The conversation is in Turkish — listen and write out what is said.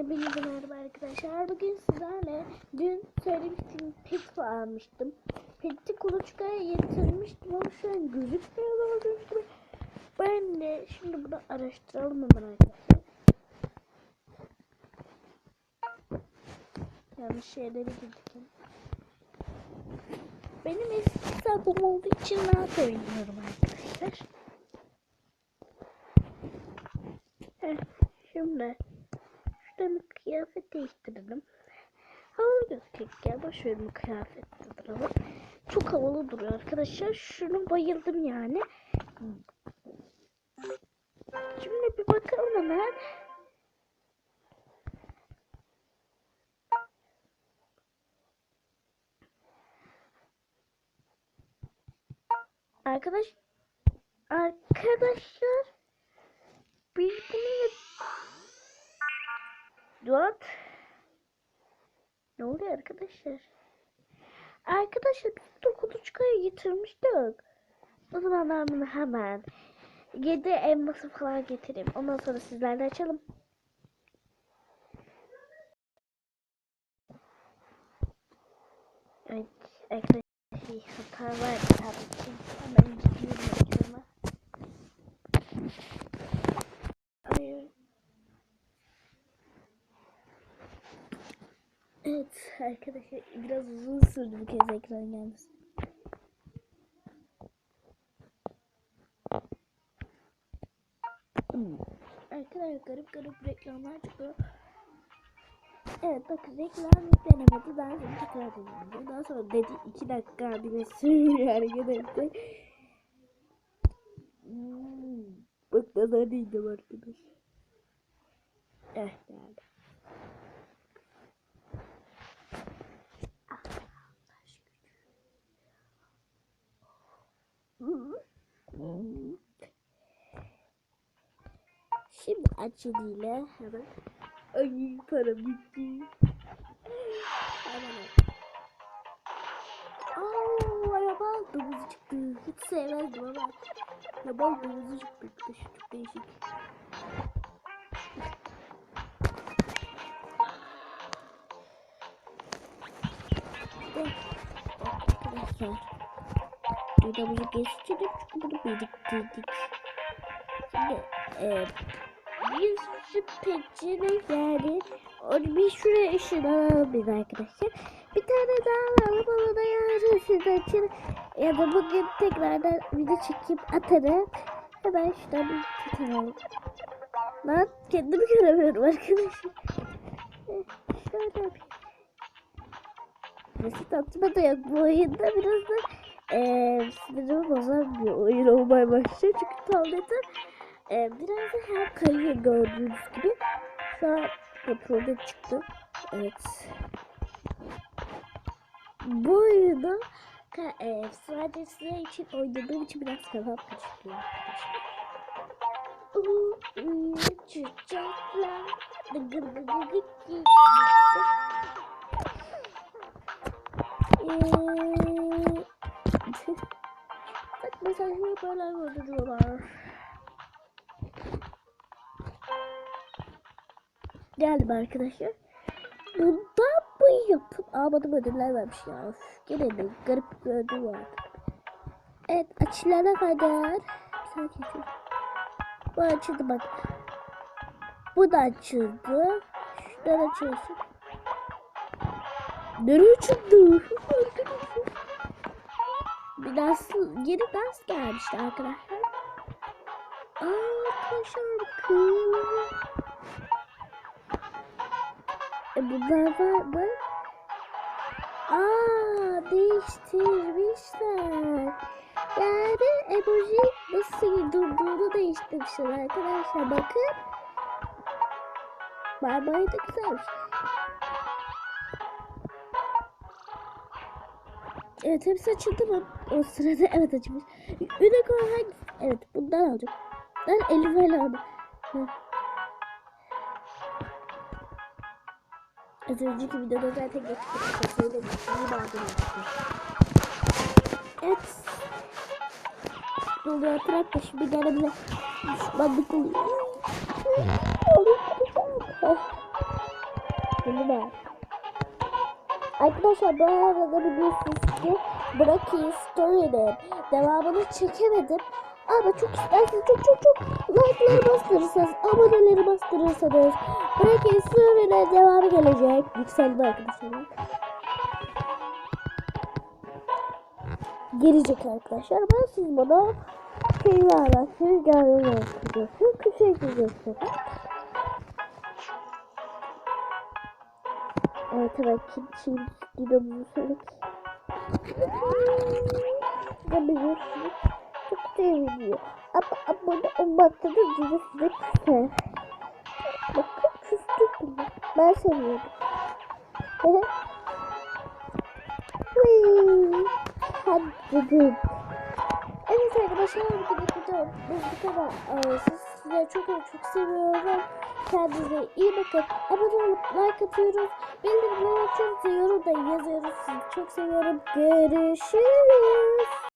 Hepinize merhaba arkadaşlar. Bugün sizlerle dün söylemiştim pet almıştım. Pet'i kuluçkaya getirmiştim ama şu an gözükmüyor gördüğünüz gibi. Ben de şimdi bunu araştıralım hemen arkadaşlar. Yanlış şeyleri girdik. Benim eski hesabım olduğu için rahat oynuyorum arkadaşlar. Heh, şimdi bir kıyafet değiştirelim. Havalı gözükecek ya. Kıyafetle duralım. Çok havalı duruyor arkadaşlar. Şunu bayıldım yani. Şimdi bir bakalım hemen. Arkadaş arkadaşlar biz bunu What? Ne oluyor arkadaşlar? Arkadaşlar biz bunu kuluçkaya getirmiştik. O zaman ben bunu hemen 7 elması falan getireyim. Ondan sonra sizlerle açalım. Evet arkadaşlar hata var tabii ki. Hemen gidiyorum Evet arkadaşlar biraz uzun sürdü bu kez ekran gelmesi. Hmm. Arkadaşlar garip garip reklamlar çıkıyor. Evet bakın reklam yüklenemedi. Ben bunu tekrar deneyim. Daha sonra dedi 2 dakika bile sürüyor etti. Hmm. Bak nazar değdim arkadaş. Eh geldi. Şimdi açılıyla hemen Ay para bitti. Aa, araba domuzu çıktı. Hiç sevmezdim ama araba domuzu çıktı. Çok değişik. İşte, Arkadaşlar videomuzu geçelim çünkü bunu biriktirdik. Şimdi e, biz şu peçine yani onu bir şuraya ışınlanalım biz arkadaşlar. Bir tane daha alalım onu da yarın size açın. Ya da bugün tekrardan video çekip atarım. Hemen şuradan bir tutalım. Ben kendimi göremiyorum arkadaşlar. Eh, Şöyle bir. Basit atma da yok bu oyunda biraz da eee sinirimi bir oyun olmaya başlıyor. Çünkü tabletim eee biraz da her kayıyor gördüğünüz gibi. Şu an kontrolde çıktı. Evet. Bu oyunu eee sadece için oynadığım için biraz kafam karıştırıyor arkadaşlar. Uuu, uuu, Şöyle böyle öldürüyorlar. Geldim arkadaşlar. Bundan bu yapın. Almadım ödüller vermiş ya. Gene de garip bir ödül var. Evet açılana kadar. Bir saniye şöyle. Bu açıldı bak. Bu da açıldı. Şuradan açıyorsun. Nereye açıldı? Dans, yeni dans gelmişti arkadaşlar. Arkadaşlar kız. E bunlar var mı? Aa, değiştirmişler. Yani emoji nasıl durduğunu değiştirmişler arkadaşlar. Bakın. Marmara da güzelmiş. Evet hepsi açıldı mı? O sırada evet açılmış. Unicorn hangisi? Evet bundan alacağım. Ben eldiven aldım. Hı. Az önceki videoda zaten geçtik. Evet. Dolu yaparak da şimdi gene bile düşmanlık oluyor. Arkadaşlar bu arada biliyorsunuz ki Braki Story'nin devamını çekemedim. Ama çok isterseniz çok çok çok like'ları bastırırsanız, aboneleri bastırırsanız Braki Story'nin devamı gelecek. Yükseldi arkadaşlar. Gelecek arkadaşlar. Ben siz bana şey vermezsiniz, gelmezsiniz. Çünkü şey diyeceksiniz. Evet kim şimdi dinamızı söyledik. Ne biliyorsunuz? Çok seviniyor. Ama abone olmakta da dili size küser. Bakın küstü bile. Ben seviyorum. Hıı. Hadi arkadaşlar bugünkü videomuz bu kadar. Ee, siz, çok çok seviyorum. Kendinize iyi bakın. Abone olup like atıyoruz. Bildirimleri açıyoruz. Yorum da yazıyoruz. Sizi çok seviyorum. Görüşürüz.